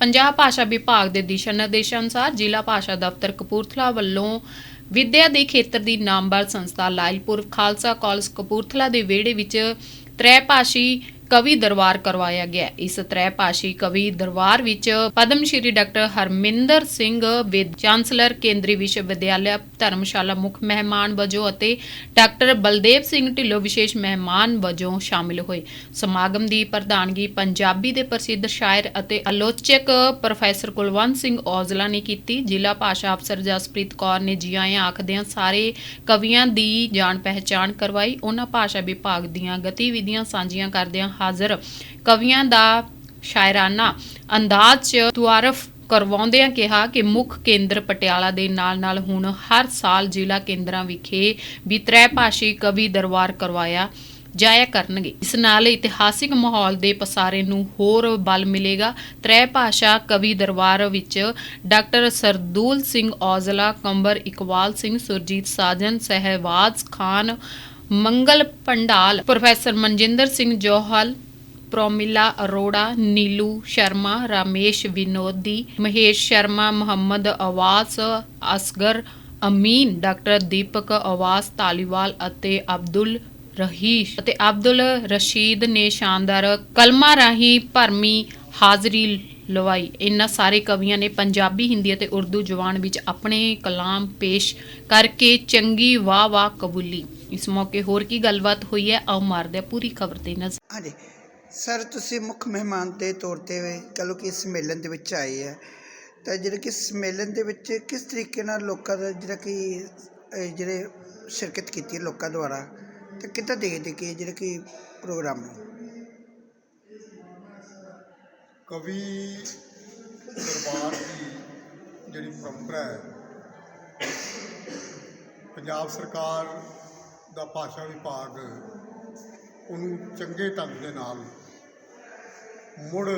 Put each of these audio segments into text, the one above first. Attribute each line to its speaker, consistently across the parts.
Speaker 1: ਪੰਜਾਬ ਭਾਸ਼ਾ ਵਿਭਾਗ ਦੇ ਦਿਸ਼ਾ ਨਿਰਦੇਸ਼ਾਂ ਅਨੁਸਾਰ ਜ਼ਿਲ੍ਹਾ ਭਾਸ਼ਾ ਦਫ਼ਤਰ ਕਪੂਰਥਲਾ ਵੱਲੋਂ ਵਿਦਿਆ ਦੇ ਖੇਤਰ ਦੀ ਨਾਮਵਰ ਸੰਸਥਾ ਲਾਇਲਪੁਰ ਖਾਲਸਾ ਕਾਲਜ ਕਪੂਰਥਲਾ ਦੇ ਵਿਹੜੇ ਵਿੱਚ ਤ੍ਰੈਭਾਸ਼ੀ ਕਵੀ ਦਰਬਾਰ ਕਰਵਾਇਆ ਗਿਆ ਇਸ ਤ੍ਰੈ ਭਾਸ਼ੀ ਕਵੀ ਦਰਬਾਰ ਵਿੱਚ Padma Shri doctor Harminder Singh vice chancellor ਕੇਂਦਰੀ ਵਿਸ਼ਵ ਵਿਦਿਆਲਿਆ ਧਰਮਸ਼ਾਲਾ ਮੁੱਖ ਮਹਿਮਾਨ ਵਜੋਂ ਅਤੇ ਡਾਕਟਰ ਬਲਦੇਵ ਸਿੰਘ ਢਿੱਲੋਂ ਵਿਸ਼ੇਸ਼ ਮਹਿਮਾਨ ਵਜੋਂ ਸ਼ਾਮਿਲ ਹੋਏ। ਸਮਾਗਮ ਦੀ ਪ੍ਰਧਾਨਗੀ ਪੰਜਾਬੀ ਦੇ ਪ੍ਰਸਿੱਧ ਸ਼ਾਇਰ ਅਤੇ ਆਲੋਚਕ ਪ੍ਰੋਫੈਸਰ ਕੁਲਵੰਤ ਸਿੰਘ ਔਜਲਾ ਨੇ ਕੀਤੀ। ਜ਼ਿਲ੍ਹਾ ਭਾਸ਼ਾ ਅਫਸਰ ਜਸਪ੍ਰੀਤ ਕੌਰ ਨੇ ਜੀ ਆਇਆਂ ਆਖਦਿਆਂ ਸਾਰੇ ਕਵੀਆਂ ਦੀ ਜਾਣ ਪਹਿਚਾਣ ਕਰਵਾਈ। ਉਹਨਾਂ ਭਾਸ਼ਾ ਵਿਭਾਗ ਦੀਆਂ ਗਤੀਵਿਧੀਆਂ ਸਾਂਝੀਆਂ ਕਰਦਿਆਂ ਹਾਜ਼ਰ ਕਵੀਆਂ ਦਾ ਸ਼ਾਇਰਾਨਾ ਅੰਦਾਜ਼ 'ਚ ਤੁਆਰਫ ਕਰਵਾਉਂਦਿਆਂ ਕਿਹਾ ਕਿ ਮੁੱਖ ਕੇਂਦਰ ਪਟਿਆਲਾ ਦੇ ਨਾਲ-ਨਾਲ ਹੁਣ ਹਰ ਸਾਲ ਜ਼ਿਲ੍ਹਾ ਕੇਂਦਰਾਂ ਵਿਖੇ ਵੀ ਤ੍ਰੈਭਾਸ਼ੀ ਕਵੀ ਦਰਬਾਰ ਕਰਵਾਇਆ ਜਾਇਆ ਕਰਨਗੇ। ਇਸ ਨਾਲ ਇਤਿਹਾਸਿਕ ਮਾਹੌਲ ਦੇ ਪਸਾਰੇ ਨੂੰ ਹੋਰ ਬਲ ਮਿਲੇਗਾ। ਤ੍ਰੈ ਭਾਸ਼ਾ ਕਵੀ ਦਰਬਾਰ ਵਿੱਚ doctor Sardool Singh Aujla, Kambar Iqbal Singh, Surjit Sajan Sahiwaz Khan Mangal Pandal, professor Manjinder Singh Johal, Promila Arora, Neelu Sharma, Ramesh Vinodi, Mahesh Sharma, Muhammad Awas, Asghar Amin, doctor Deepak Awas, Taliwal ਅਤੇ ਅਬਦੁਲ ਰਹੀਸ਼ ਅਤੇ ਅਬਦੁਲ ਰਸ਼ੀਦ ਨੇ ਸ਼ਾਨਦਾਰ ਕਲਮਾਂ ਰਾਹੀਂ ਭਰਮੀ ਹਾਜ਼ਰੀ ਲਵਾਈ। ਇਹਨਾਂ ਸਾਰੇ ਕਵੀਆਂ ਨੇ ਪੰਜਾਬੀ, ਹਿੰਦੀ ਅਤੇ ਉਰਦੂ ਜ਼ੁਬਾਨ ਵਿੱਚ ਆਪਣੇ ਕਲਾਮ ਪੇਸ਼ ਕਰਕੇ ਚੰਗੀ ਵਾਹ ਵਾਹ ਕਬੂਲੀ। ਇਸ ਮੌਕੇ ਹੋਰ ਕੀ ਗੱਲਬਾਤ ਹੋਈ ਹੈ ਆਓ ਮਾਰਦੇ ਹਾਂ ਪੂਰੀ ਖਬਰ ਤੇ ਨਜ਼ਰ।
Speaker 2: ਹਾਂਜੀ। ਸਰ ਤੁਸੀਂ ਮੁੱਖ ਮਹਿਮਾਨ ਦੇ ਤੌਰ ਤੇ ਕਹ ਲਓ ਕਿ ਇਸ ਸੰਮੇਲਨ ਦੇ ਵਿੱਚ ਆਏ ਆ। ਤਾਂ ਜਿਹੜੇ ਕਿ ਸੰਮੇਲਨ ਦੇ ਵਿੱਚ ਕਿਸ ਤਰੀਕੇ ਨਾਲ ਲੋਕਾਂ ਦਾ ਜਿਹੜਾ ਕਿ ਜਿਹੜੇ ਸ਼ਿਰਕਤ ਕੀਤੀ ਹੈ ਲੋਕਾਂ ਦੁਆਰਾ ਤੇ ਕਿੱਦਾਂ ਦੇਖਦੇ ਕਿ ਜਿਹੜਾ ਕਿ ਪ੍ਰੋਗਰਾਮ ਨੂੰ?
Speaker 3: ਕਵੀ ਦਰਬਾਰ ਦੀ ਜਿਹੜੀ ਪਰੰਪਰਾ ਹੈ ਪੰਜਾਬ ਸਰਕਾਰ ਦਾ ਭਾਸ਼ਾ ਵਿਭਾਗ ਉਹਨੂੰ ਚੰਗੇ ਢੰਗ ਦੇ ਨਾਲ ਮੁੜ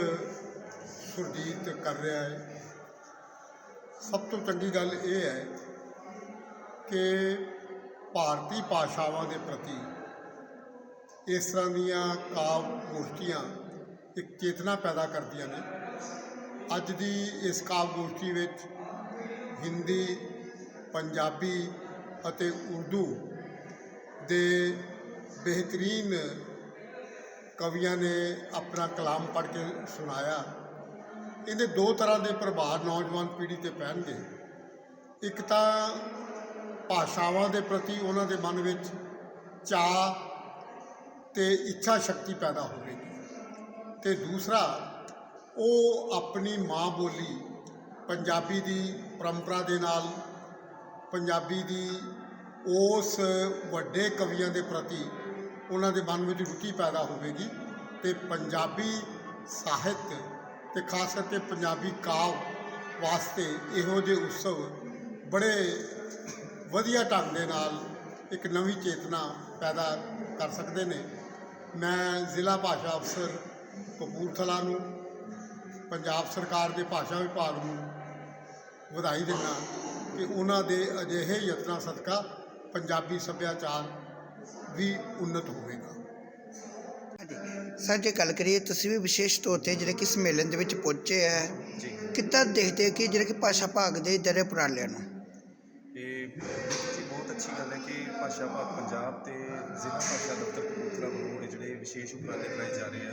Speaker 3: ਸੁਰਜੀਤ ਕਰ ਰਿਹਾ ਹੈ। ਸਭ ਤੋਂ ਚੰਗੀ ਗੱਲ ਇਹ ਹੈ ਕਿ ਭਾਰਤੀ ਭਾਸ਼ਾਵਾਂ ਦੇ ਪ੍ਰਤੀ ਇਸ ਤਰ੍ਹਾਂ ਦੀਆਂ ਕਾਵ ਗੋਸ਼ਟੀਆਂ ਇੱਕ ਚੇਤਨਾ ਪੈਦਾ ਕਰਦੀਆਂ ਨੇ। ਅੱਜ ਦੀ ਇਸ ਕਾਵ ਗੋਸ਼ਟੀ ਵਿੱਚ ਹਿੰਦੀ, ਪੰਜਾਬੀ ਅਤੇ ਉਰਦੂ ਦੇ ਬਿਹਤਰੀਨ ਕਵੀਆਂ ਨੇ ਆਪਣਾ ਕਲਾਮ ਪੜ੍ਹ ਕੇ ਸੁਣਾਇਆ। ਇਹਦੇ ਦੋ ਤਰ੍ਹਾਂ ਦੇ ਪ੍ਰਭਾਵ ਨੌਜਵਾਨ ਪੀੜ੍ਹੀ ਤੇ ਪੈਣਗੇ। ਇੱਕ ਤਾਂ ਭਾਸ਼ਾਵਾਂ ਦੇ ਪ੍ਰਤੀ ਉਹਨਾਂ ਦੇ ਮਨ ਵਿੱਚ ਚਾਹ ਤੇ ਇੱਛਾ ਸ਼ਕਤੀ ਪੈਦਾ ਹੋਵੇਗੀ। ਤੇ ਦੂਸਰਾ, ਉਹ ਆਪਣੀ ਮਾਂ ਬੋਲੀ ਪੰਜਾਬੀ ਦੀ ਪਰੰਪਰਾ ਦੇ ਨਾਲ ਪੰਜਾਬੀ ਦੀ ਉਸ ਵੱਡੇ ਕਵੀਆਂ ਦੇ ਪ੍ਰਤੀ ਉਹਨਾਂ ਦੇ ਮਨ ਵਿੱਚ ਰੁਚੀ ਪੈਦਾ ਹੋਵੇਗੀ ਤੇ ਪੰਜਾਬੀ ਸਾਹਿਤ ਤੇ ਖਾਸ ਕਰਕੇ ਪੰਜਾਬੀ ਕਾਵ ਵਾਸਤੇ ਇਹੋ ਜਿਹੇ ਉਤਸਵ ਬੜੇ ਵਧੀਆ ਢੰਗ ਦੇ ਨਾਲ ਇੱਕ ਨਵੀਂ ਚੇਤਨਾ ਪੈਦਾ ਕਰ ਸਕਦੇ ਨੇ। ਮੈਂ ਜ਼ਿਲ੍ਹਾ ਭਾਸ਼ਾ ਅਫਸਰ ਕਪੂਰਥਲਾ ਨੂੰ, ਪੰਜਾਬ ਸਰਕਾਰ ਦੇ ਭਾਸ਼ਾ ਵਿਭਾਗ ਨੂੰ ਵਧਾਈ ਦਿੰਦਾ ਕਿ ਉਹਨਾਂ ਦੇ ਅਜਿਹੇ ਯਤਨਾਂ ਸਦਕਾ ਪੰਜਾਬੀ ਸੱਭਿਆਚਾਰ ਵੀ ਉન્નਤ ਹੋਵੇਗਾ।
Speaker 2: ਸਰ ਜੇ ਗੱਲ ਕਰੀਏ ਤੁਸੀਂ ਵੀ ਵਿਸ਼ੇਸ਼ ਤੌਰ ਤੇ ਜਿਹੜੇ ਕਿ ਸੰਮੇਲਨ ਦੇ ਵਿੱਚ ਪਹੁੰਚੇ ਆ
Speaker 4: ਜੀ।
Speaker 2: ਕਿੱਦਾਂ ਦੇਖਦੇ ਕਿ ਜਿਹੜੇ ਕਿ ਭਾਸ਼ਾ ਭਾਗ ਦੇ ਜਿਹੜੇ ਉਪਰਾਲਿਆਂ ਨੂੰ?
Speaker 4: ਇਹ ਜੀ ਬਹੁਤ ਅੱਛੀ ਗੱਲ ਹੈ ਕਿ ਭਾਸ਼ਾ ਭਾਗ ਪੰਜਾਬ ਤੇ ਜ਼ਿਲ੍ਹਾ ਭਾਸ਼ਾ ਦਫ਼ਤਰ ਕਪੂਰਥਲਾ ਵੱਲੋਂ ਇਹ ਜਿਹੜੇ ਵਿਸ਼ੇਸ਼ ਉਪਰਾਲੇ ਕਰਾਏ ਜਾ ਰਹੇ ਆ।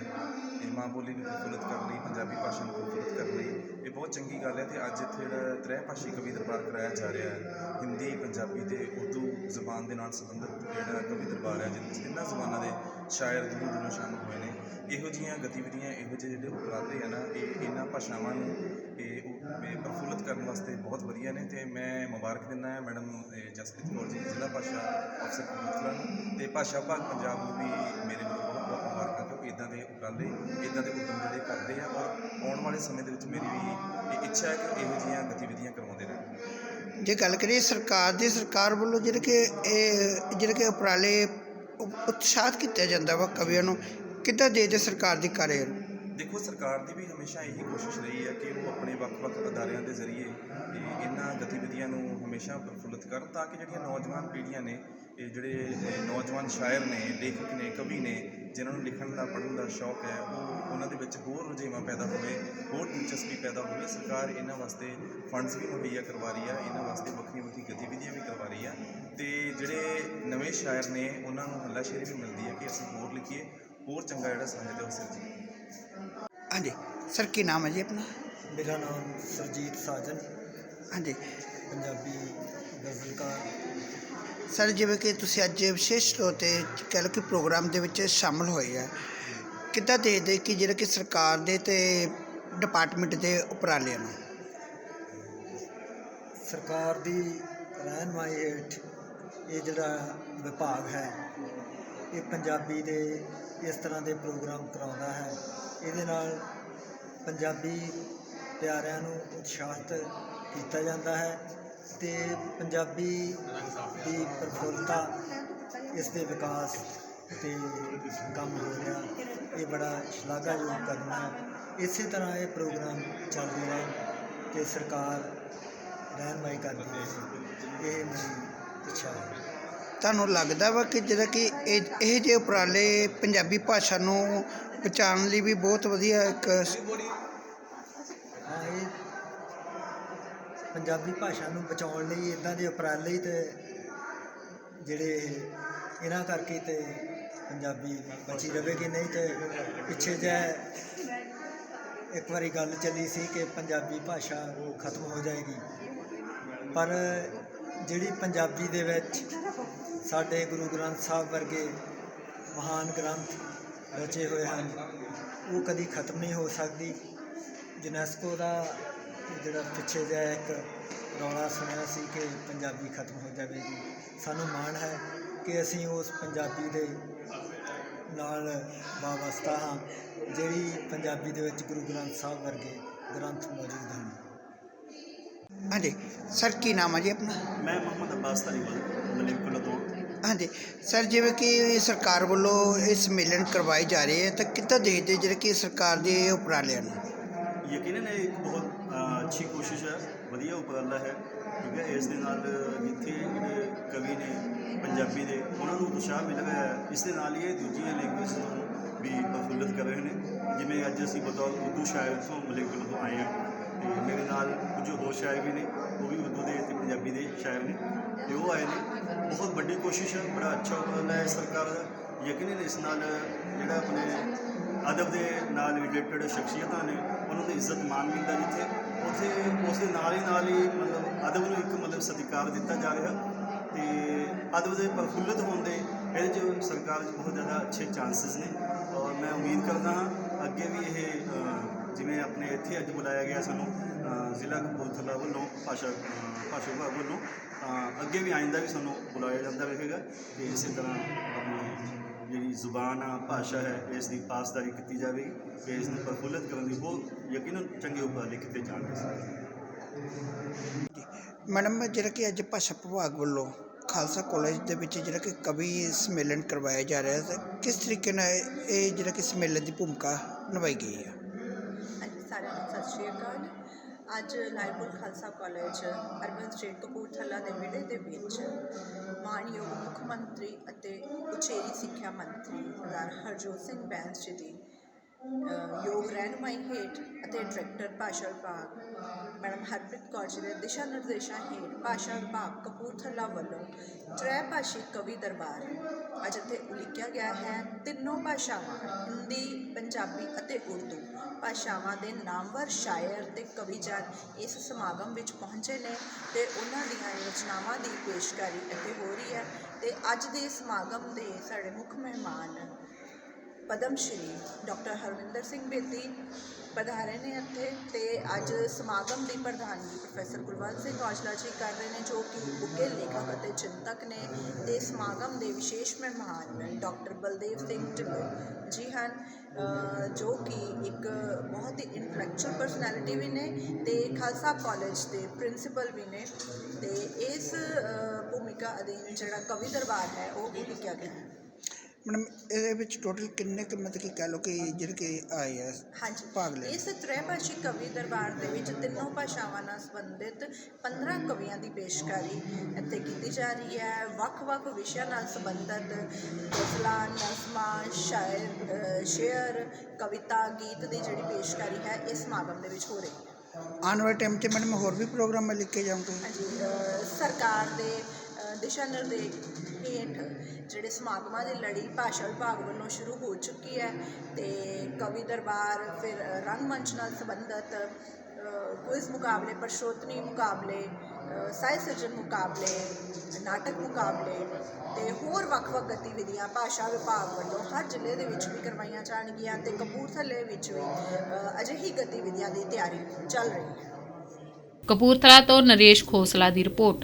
Speaker 4: ਮਾਂ ਬੋਲੀ ਨੂੰ ਪ੍ਰਫੁੱਲਤ ਕਰਨ ਲਈ, ਪੰਜਾਬੀ ਭਾਸ਼ਾ ਨੂੰ ਪ੍ਰਫੁੱਲਤ ਕਰਨ ਲਈ ਇਹ ਬਹੁਤ ਚੰਗੀ ਗੱਲ ਹੈ ਤੇ ਅੱਜ ਇੱਥੇ ਜਿਹੜਾ ਤ੍ਰੈ ਭਾਸ਼ੀ ਕਵੀ ਦਰਬਾਰ ਕਰਾਇਆ ਜਾ ਰਿਹਾ ਹੈ, ਹਿੰਦੀ, ਪੰਜਾਬੀ ਤੇ ਉਰਦੂ ਜ਼ਬਾਨ ਦੇ ਨਾਲ ਸੰਬੰਧਿਤ ਜਿਹੜਾ ਕਵੀ ਦਰਬਾਰ ਹੈ ਜਿਹਦੇ ਵਿੱਚ ਤਿੰਨਾਂ ਜ਼ਬਾਨਾਂ ਦੇ ਸ਼ਾਇਰ ਦੂਰ ਦੂਰੋਂ ਸ਼ਾਮਲ ਹੋਏ ਨੇ। ਇਹੋ ਜਿਹੀਆਂ ਗਤੀਵਿਧੀਆਂ, ਇਹੋ ਜਿਹੇ ਜਿਹੜੇ ਉਪਰਾਲੇ ਆ ਨਾ, ਇਹ ਇਹਨਾਂ ਭਾਸ਼ਾਵਾਂ ਨੂੰ ਇਹ ਉਹ- ਪ੍ਰਫੁੱਲਤ ਕਰਨ ਵਾਸਤੇ ਬਹੁਤ ਵਧੀਆ ਨੇ ਤੇ ਮੈਂ ਮੁਬਾਰਕ ਦਿੰਦਾ ਹਾਂ ਮੈਡਮ ਜਸਪ੍ਰੀਤ ਕੌਰ ਜੀ, ਜ਼ਿਲ੍ਹਾ ਭਾਸ਼ਾ ਅਫਸਰ ਕਪੂਰਥਲਾ ਨੂੰ ਤੇ ਭਾਸ਼ਾ ਭਾਗ ਪੰਜਾਬ ਨੂੰ ਵੀ ਮੇਰੇ ਵੱਲੋਂ ਬਹੁਤ ਬਹੁਤ ਮੁਬਾਰਕ। ਇਦਾਂ ਦੇ ਉਪਰਾਲੇ ਇਦਾਂ ਦੇ ਉਦਮ ਜਿਹੜੇ ਕਰਦੇ ਆ ਔਰ ਆਉਣ ਵਾਲੇ ਸਮੇਂ ਦੇ ਵਿੱਚ ਮੇਰੀ ਵੀ ਇਹ ਇੱਛਾ ਹੈ ਕਿ ਇਹੋ ਜਿਹੀਆਂ ਗਤੀਵਿਧੀਆਂ ਕਰਵਾਉਂਦੇ ਰਹਿਣ।
Speaker 2: ਜੇ ਗੱਲ ਕਰੀਏ ਸਰਕਾਰ ਦੀ ਸਰਕਾਰ ਵੱਲੋਂ ਜਿਹੜੇ ਕਿ ਇਹ ਜਿਹੜੇ ਕਿ ਉਪਰਾਲੇ ਉਤਸ਼ਾਹਿਤ ਕੀਤਾ ਜਾਂਦਾ ਵਾ ਕਵੀਆਂ ਨੂੰ ਕਿੱਦਾਂ ਦੇਖਦੇ ਸਰਕਾਰ ਦੀ ਕਾਰਜ
Speaker 4: ਦੇਖੋ ਸਰਕਾਰ ਦੀ ਵੀ ਹਮੇਸ਼ਾ ਇਹੀ ਕੋਸ਼ਿਸ਼ ਰਹੀ ਹੈ ਕਿ ਉਹ ਆਪਣੇ ਵੱਖ-ਵੱਖ ਅਦਾਰਿਆਂ ਦੇ ਜ਼ਰੀਏ ਇਹ ਇਹਨਾਂ ਗਤੀਵਿਧੀਆਂ ਨੂੰ ਹਮੇਸ਼ਾ ਪ੍ਰਫੁੱਲਤ ਕਰਨ ਤਾਂ ਕਿ ਜਿਹੜੀਆਂ ਨੌਜਵਾਨ ਪੀੜ੍ਹੀਆਂ ਨੇ ਇਹ ਜਿਹੜੇ ਨੌਜਵਾਨ ਸ਼ਾਇਰ ਨੇ ਲੇਖਕ ਨੇ ਕਵੀ ਨੇ ਜਿਨ੍ਹਾਂ ਨੂੰ ਲਿਖਣ ਦਾ ਪੜ੍ਹਨ ਦਾ ਸ਼ੌਕ ਹੈ ਉਹ ਉਹਨਾਂ ਦੇ ਵਿੱਚ ਹੋਰ ਰੁਝੇਵਾਂ ਪੈਦਾ ਹੋਵੇ ਹੋਰ ਦਿਲਚਸਪੀ ਪੈਦਾ ਹੋਵੇ। ਸਰਕਾਰ ਇਹਨਾਂ ਵਾਸਤੇ ਫੰਡਸ ਵੀ ਮੁਹੱਈਆ ਕਰਵਾ ਰਹੀ ਆ ਇਹਨਾਂ ਵਾਸਤੇ ਵੱਖਰੀਆਂ ਵੱਖਰੀਆਂ ਗਤੀਵਿਧੀਆਂ ਵੀ ਕਰਵਾ ਰਹੀ ਆ। ਤੇ ਜਿਹੜੇ ਨਵੇਂ ਸ਼ਾਇਰ ਨੇ ਉਹਨਾਂ ਨੂੰ ਹੱਲਾਸ਼ੇਰੀ ਵੀ ਮਿਲਦੀ ਹੈ ਕਿ ਅਸੀਂ ਹੋਰ ਲਿਖੀਏ ਹੋਰ ਚੰਗਾ ਜਿਹੜਾ ਸਾਹਿਤ ਹੈ ਉਹ ਸਿਰਜੀਏ
Speaker 2: ਹਾਂਜੀ ਸਰ ਕੀ ਨਾਮ ਹੈ ਜੀ ਆਪਣਾ?
Speaker 5: ਮੇਰਾ ਨਾਮ ਸਰਜੀਤ ਸਾਜਨ।
Speaker 2: ਹਾਂਜੀ।
Speaker 5: ਪੰਜਾਬੀ ਗਜ਼ਲਕਾਰ
Speaker 2: ਸਰ, ਜਿਵੇਂ ਕਿ ਤੁਸੀਂ ਅੱਜ ਵਿਸ਼ੇਸ਼ ਤੌਰ ਤੇ ਕਹਿ ਲਓ ਕਿ ਪ੍ਰੋਗਰਾਮ ਦੇ ਵਿੱਚ ਸ਼ਾਮਲ ਹੋਏ ਆ, ਕਿੱਦਾਂ ਦੇਖਦੇ ਕਿ ਜਿਹੜਾ ਕਿ ਸਰਕਾਰ ਦੇ ਤੇ ਡਿਪਾਰਟਮੈਂਟ ਦੇ ਉਪਰਾਲਿਆਂ ਨੂੰ?
Speaker 5: ਸਰਕਾਰ ਦੀ ਰਹਿਨਮਾਈ ਹੇਠ ਇਹ ਜਿਹੜਾ ਵਿਭਾਗ ਹੈ, ਇਹ ਪੰਜਾਬੀ ਦੇ ਇਸ ਤਰ੍ਹਾਂ ਦੇ ਪ੍ਰੋਗਰਾਮ ਕਰਾਉਂਦਾ ਹੈ। ਇਹਦੇ ਨਾਲ ਪੰਜਾਬੀ ਪਿਆਰਿਆਂ ਨੂੰ ਉਤਸ਼ਾਹਿਤ ਕੀਤਾ ਜਾਂਦਾ ਹੈ। ਤੇ ਪੰਜਾਬੀ ਦੀ ਪ੍ਰਫੁੱਲਤਾ, ਇਸ ਦੇ ਵਿਕਾਸ ਤੇ ਕੰਮ ਹੋ ਰਿਹਾ, ਇਹ ਬੜਾ ਸ਼ਲਾਘਾਯੋਗ ਕਦਮ ਹੈ। ਇਸੇ ਤਰ੍ਹਾਂ ਇਹ ਪ੍ਰੋਗਰਾਮ ਚੱਲਦੇ ਰਹੇ ਤੇ ਸਰਕਾਰ ਰਹਿਨਮਾਈ ਕਰਦੀ ਰਹੇ ਇਹ ਮੇਰੀ ਇੱਛਾ ਹੈ।
Speaker 2: ਤੁਹਾਨੂੰ ਲੱਗਦਾ ਵਾ ਕਿ ਜਿਹੜਾ ਕਿ ਇਹ ਇਹ ਜਿਹੇ ਉਪਰਾਲੇ ਪੰਜਾਬੀ ਭਾਸ਼ਾ ਨੂੰ ਬਚਾਉਣ ਲਈ ਵੀ ਬਹੁਤ ਵਧੀਆ ਇੱਕ
Speaker 5: ਹਾਂ ਇਹ ਪੰਜਾਬੀ ਭਾਸ਼ਾ ਨੂੰ ਬਚਾਉਣ ਲਈ ਇਦਾਂ ਦੇ ਉਪਰਾਲੇ ਹੀ ਤੇ ਜਿਹੜੇ ਇਹਨਾਂ ਕਰਕੇ ਤੇ ਪੰਜਾਬੀ ਬਚੀ ਰਹੇਗੀ ਨਹੀਂ ਤੇ ਪਿੱਛੇ ਜੇ ਇੱਕ ਵਾਰੀ ਗੱਲ ਚੱਲੀ ਸੀ ਕਿ ਪੰਜਾਬੀ ਭਾਸ਼ਾ ਖਤਮ ਹੋ ਜਾਏਗੀ। ਪਰ ਜਿਹੜੀ ਪੰਜਾਬੀ ਦੇ ਵਿੱਚ ਸਾਡੇ ਗੁਰੂ ਗ੍ਰੰਥ ਸਾਹਿਬ ਵਰਗੇ ਮਹਾਨ ਗ੍ਰੰਥ ਰਚੇ ਹੋਏ ਹਨ, ਉਹ ਕਦੀ ਖਤਮ ਨਹੀਂ ਹੋ ਸਕਦੀ। ਯੂਨੈਸਕੋ ਦਾ ਜਿਹੜਾ ਪਿੱਛੇ ਜਿਹਾ ਇੱਕ ਰੌਲਾ ਸੁਣਿਆ ਸੀ ਕਿ ਪੰਜਾਬੀ ਖਤਮ ਹੋ ਜਾਵੇਗੀ ਸਾਨੂੰ ਮਾਣ ਹੈ ਕਿ ਅਸੀਂ ਉਸ ਪੰਜਾਬੀ ਦੇ ਨਾਲ ਵਾਬਸਤਾ ਹਾਂ ਜਿਹੜੀ ਪੰਜਾਬੀ ਦੇ ਵਿੱਚ ਗੁਰੂ ਗ੍ਰੰਥ ਸਾਹਿਬ ਵਰਗੇ ਗ੍ਰੰਥ ਮੌਜੂਦ ਹਨ।
Speaker 2: ਹਾਂਜੀ ਸਰ ਕੀ ਨਾਮ ਹੈ ਜੀ ਆਪਣਾ?
Speaker 6: ਮੈਂ ਮੁਹੰਮਦ ਅਬਾਸ ਤਾਲੀਵਾਲ ਮਲੇਕੁਲਾ ਤੋਂ
Speaker 2: ਹਾਂਜੀ ਸਰ ਜਿਵੇਂ ਕਿ ਸਰਕਾਰ ਵੱਲੋਂ ਇਹ ਸੰਮੇਲਨ ਕਰਵਾਏ ਜਾ ਰਹੇ ਹੈ ਤਾਂ ਕਿੱਦਾਂ ਦੇਖਦੇ ਜਿਹੜੇ ਕਿ ਸਰਕਾਰ ਦੇ ਉਪਰਾਲਿਆਂ ਨੂੰ
Speaker 6: ਯਕੀਨਨ ਇੱਕ ਬਹੁਤ ਅੱਛੀ ਕੋਸ਼ਿਸ਼ ਹੈ, ਵਧੀਆ ਉਪਰਾਲਾ ਹੈ, ਠੀਕ ਹੈ, ਇਸ ਦੇ ਨਾਲ ਜਿੱਥੇ ਜਿਹੜੇ ਕਵੀ ਨੇ, ਪੰਜਾਬੀ ਦੇ, ਉਹਨਾਂ ਨੂੰ ਉਤਸ਼ਾਹ ਮਿਲ ਰਿਹਾ ਹੈ, ਇਸ ਦੇ ਨਾਲ ਹੀ ਇਹ ਦੂਜੀਆਂ ਲੈਂਗੁਏਜ ਨੂੰ ਵੀ ਪ੍ਰਫੁੱਲਤ ਕਰ ਰਹੇ ਨੇ, ਜਿਵੇਂ ਅੱਜ ਅਸੀਂ ਬਤੌਰ ਉਰਦੂ ਸ਼ਾਇਰ ਤੋਂ ਮਲੇਕਪੁਰ ਤੋਂ ਆਏ ਹਾਂ, ਤੇ ਮੇਰੇ ਨਾਲ ਕੁਝ ਹੋਰ ਸ਼ਾਇਰ ਵੀ ਨੇ, ਉਹ ਵੀ ਉਰਦੂ ਦੇ ਤੇ ਪੰਜਾਬੀ ਦੇ ਸ਼ਾਇਰ ਨੇ, ਤੇ ਉਹ ਆਏ ਨੇ, ਬਹੁਤ ਵੱਡੀ ਕੋਸ਼ਿਸ਼ ਹੈ, ਬੜਾ ਅੱਛਾ ਉਪਰਾਲਾ ਹੈ, ਸਰਕਾਰ ਦਾ ਯਕੀਨਨ ਇਸ ਨਾਲ ਜਿਹੜਾ ਆਪਣੇ ਅਦਬ ਦੇ ਨਾਲ ਰਿਲੇਟਡ ਸ਼ਖਸੀਅਤਾਂ ਨੇ, ਉਹਨਾਂ ਦੀ ਇੱਜ਼ਤ ਮਾਣ ਮਿਲਦਾ ਜਿੱਥੇ। ਉੱਥੇ ਉਸ ਦੇ ਨਾਲ ਹੀ ਨਾਲ ਹੀ ਮਤਲਬ ਅਦਬ ਨੂੰ ਇੱਕ ਮਤਲਬ ਸਤਿਕਾਰ ਦਿੱਤਾ ਜਾ ਰਿਹਾ ਤੇ ਅਦਬ ਦੇ ਪ੍ਰਫੁੱਲਤ ਹੋਣ ਦੇ ਇਹਦੇ 'ਚ ਸਰਕਾਰ 'ਚ ਬਹੁਤ ਜ਼ਿਆਦਾ ਅੱਛੇ ਚਾਂਸਸ ਨੇ ਔਰ ਮੈਂ ਉਮੀਦ ਕਰਦਾ ਹਾਂ ਅੱਗੇ ਵੀ ਇਹ ਜਿਵੇਂ ਆਪਣੇ ਇੱਥੇ ਅੱਜ ਬੁਲਾਇਆ ਗਿਆ ਸਾਨੂੰ ਜ਼ਿਲ੍ਹਾ ਕਪੂਰਥਲਾ ਵੱਲੋਂ ਭਾਸ਼ਾ ਭਾਸ਼ਾ ਵਿਭਾਗ ਵੱਲੋਂ ਅ, ਅੱਗੇ ਵੀ ਆਇੰਦਾ ਵੀ ਸਾਨੂੰ ਬੁਲਾਇਆ ਜਾਂਦਾ ਰਹੇਗਾ ਤੇ ਇਸੇ ਤਰ੍ਹਾਂ ਜਿਹੜੀ ਜ਼ੁਬਾਨ ਆ ਭਾਸ਼ਾ ਹੈ ਇਸ ਦੀ ਪਾਸਦਾਰੀ ਕੀਤੀ ਜਾਵੇਗੀ ਤੇ ਇਸ ਨੂੰ ਪ੍ਰਫੁੱਲਤ ਕਰਨ ਦੀ ਬਹੁਤ ਯਕੀਨਨ ਚੰਗੇ ਉਪਰਾਲੇ ਕੀਤੇ ਜਾਣਗੇ।
Speaker 2: ਮੈਡਮ ਜਿਹੜਾ ਕਿ ਅੱਜ ਭਾਸ਼ਾ ਵਿਭਾਗ ਵੱਲੋਂ ਖਾਲਸਾ ਕਾਲਜ ਦੇ ਵਿੱਚ ਜਿਹੜਾ ਕਿ ਕਵੀ ਸੰਮੇਲਨ ਕਰਵਾਇਆ ਜਾ ਰਿਹਾ ਹੈ ਕਿਸ ਤਰੀਕੇ ਨਾਲ ਇਹ ਜਿਹੜਾ ਕਿ ਸੰਮੇਲਨ ਦੀ ਭੂਮਿਕਾ ਨਿਭਾਈ ਗਈ ਹੈ?
Speaker 7: ਸਤਿ ਸ਼੍ਰੀ ਅਕਾਲ। ਅੱਜ Lyallpur Khalsa college urban estate Kapurthala ਦੇ ਵਿਹੜੇ ਦੇ ਵਿੱਚ ਮੰਤਰੀ ਅਤੇ ਉਚੇਰੀ ਸਿੱਖਿਆ ਮੰਤਰੀ ਸਰਦਾਰ ਹਰਜੋਤ ਸਿੰਘ ਬੈਂਸ ਜੀ ਦੀ ਯੋਗ ਰਹਿਨੁਮਾਈ ਹੇਠ ਅਤੇ ਡਾਇਰੈਕਟਰ ਭਾਸ਼ਾ ਵਿਭਾਗ, ਮੈਡਮ ਹਰਪ੍ਰੀਤ ਕੌਰ ਜੀ ਦੇ ਦਿਸ਼ਾ ਨਿਰਦੇਸ਼ਾਂ ਹੇਠ ਭਾਸ਼ਾ ਵਿਭਾਗ ਕਪੂਰਥਲਾ ਵੱਲੋਂ ਤ੍ਰੈ ਭਾਸ਼ੀ ਕਵੀ ਦਰਬਾਰ, ਅੱਜ ਇੱਥੇ ਉਲੀਕਿਆ ਗਿਆ ਹੈ। ਤਿੰਨੋਂ ਭਾਸ਼ਾਵਾਂ, ਹਿੰਦੀ, ਪੰਜਾਬੀ ਅਤੇ ਉਰਦੂ, ਭਾਸ਼ਾਵਾਂ ਦੇ ਨਾਮਵਰ ਸ਼ਾਇਰ ਤੇ ਕਵੀ ਜਨ ਇਸ ਸਮਾਗਮ ਵਿੱਚ ਪਹੁੰਚੇ ਨੇ ਤੇ ਉਹਨਾਂ ਦੀਆਂ ਰਚਨਾਵਾਂ ਦੀ ਪੇਸ਼ਕਾਰੀ ਇੱਥੇ ਹੋ ਰਹੀ ਹੈ। ਅਤੇ ਅੱਜ ਦੇ ਸਮਾਗਮ ਦੇ ਸਾਡੇ ਮੁੱਖ ਮਹਿਮਾਨ ਪਦਮ ਸ਼੍ਰੀ ਡਾਕਟਰ ਹਰਵਿੰਦਰ ਸਿੰਘ ਬੇਦੀ ਪਧਾਰੇ ਨੇ ਇੱਥੇ ਤੇ ਅੱਜ ਸਮਾਗਮ ਦੀ ਪ੍ਰਧਾਨਗੀ ਪ੍ਰੋਫੈਸਰ ਗੁਰਵੰਤ ਸਿੰਘ ਔਜਲਾ ਜੀ ਕਰ ਰਹੇ ਨੇ, ਜੋ ਕਿ ਉੱਘੇ ਲੇਖਕ ਅਤੇ ਚਿੰਤਕ ਨੇ ਤੇ ਸਮਾਗਮ ਦੇ ਵਿਸ਼ੇਸ਼ ਮਹਿਮਾਨ ਡਾਕਟਰ ਬਲਦੇਵ ਸਿੰਘ ਢਿੱਲੋਂ ਜੀ ਹਨ ਜੋ ਕਿ ਇੱਕ ਬਹੁਤ ਹੀ ਇੰਟੈਲੈਕਚੁਅਲ ਪਰਸਨੈਲਿਟੀ ਵੀ ਨੇ ਤੇ ਖਾਲਸਾ ਕਾਲਜ ਦੇ ਪ੍ਰਿੰਸੀਪਲ ਵੀ ਨੇ ਤੇ ਇਸ ਭੂਮਿਕਾ ਅਧੀਨ ਜਿਹੜਾ ਕਵੀ ਦਰਬਾਰ ਹੈ ਉਹ ਲਿਖਿਆ ਗਿਆ ਹੈ।
Speaker 2: ਮੈਡਮ ਇਹਦੇ ਵਿੱਚ ਟੋਟਲ ਕਿੰਨੇ ਕੁ ਮਤਲਬ ਕਿ ਕਹਿ ਲਓ ਕਿ ਜਿਹੜੇ ਕਿ ਆਏ ਆ
Speaker 7: ਹਾਂਜੀ।
Speaker 2: ਭਾਗ ਲੈ
Speaker 7: ਇਸ ਤ੍ਰੈਭਾਸ਼ੀ ਕਵੀ ਦਰਬਾਰ ਦੇ ਵਿੱਚ ਤਿੰਨੋਂ ਭਾਸ਼ਾਵਾਂ ਨਾਲ ਸੰਬੰਧਿਤ 15 ਕਵੀਆਂ ਦੀ ਪੇਸ਼ਕਾਰੀ ਇੱਥੇ ਕੀਤੀ ਜਾ ਰਹੀ ਹੈ। ਵੱਖ-ਵੱਖ ਵਿਸ਼ਿਆਂ ਨਾਲ ਸੰਬੰਧਿਤ ਗਜ਼ਲਾਂ ਨਜ਼ਮਾਂ ਸ਼ਾਇਰ ਸ਼ੇਅਰ ਕਵਿਤਾ ਗੀਤ ਦੀ ਜਿਹੜੀ ਪੇਸ਼ਕਾਰੀ ਹੈ ਇਸ ਸਮਾਗਮ ਦੇ ਵਿੱਚ ਹੋ ਰਹੀ ਹੈ।
Speaker 2: ਆਉਣ ਵਾਲੇ ਟਾਈਮ 'ਚ ਮੈਡਮ ਹੋਰ ਵੀ ਪ੍ਰੋਗਰਾਮ ਲਿਖੇ ਜਾਣਗੇ
Speaker 7: ਹਾਂਜੀ ਅ, ਸਰਕਾਰ ਦੇ ਦਿਸ਼ਾ ਨਿਰਦੇਸ਼ ਹੇਠ ਜਿਹੜੇ ਸਮਾਗਮਾਂ ਦੀ ਲੜੀ ਭਾਸ਼ਾ ਵਿਭਾਗ ਵੱਲੋਂ ਸ਼ੁਰੂ ਹੋ ਚੁੱਕੀ ਹੈ ਤੇ ਕਵੀ ਦਰਬਾਰ ਫਿਰ ਅ, ਰੰਗਮੰਚ ਨਾਲ ਸੰਬੰਧਿਤ ਕੁਇਜ਼ ਮੁਕਾਬਲੇ ਪਰਸ਼ੋਤਨੀ ਮੁਕਾਬਲੇ ਅ, ਸਾਹਿਤ ਸਿਰਜਣ ਮੁਕਾਬਲੇ ਨਾਟਕ ਮੁਕਾਬਲੇ ਤੇ ਹੋਰ ਵੱਖ-ਵੱਖ ਗਤੀਵਿਧੀਆਂ ਭਾਸ਼ਾ ਵਿਭਾਗ ਵੱਲੋਂ ਹਰ ਜ਼ਿਲ੍ਹੇ ਦੇ ਵਿੱਚ ਵੀ ਕਰਵਾਈਆਂ ਜਾਣਗੀਆਂ ਤੇ ਕਪੂਰਥਲੇ ਵਿੱਚ ਵੀ ਅਜਿਹੀ ਗਤੀਵਿਧੀਆਂ ਦੀ ਤਿਆਰੀ ਚੱਲ ਰਹੀ ਹੈ।
Speaker 1: ਕਪੂਰਥਲਾ ਤੋਂ ਨਰੇਸ਼ ਖੋਸਲਾ ਦੀ ਰਿਪੋਰਟ।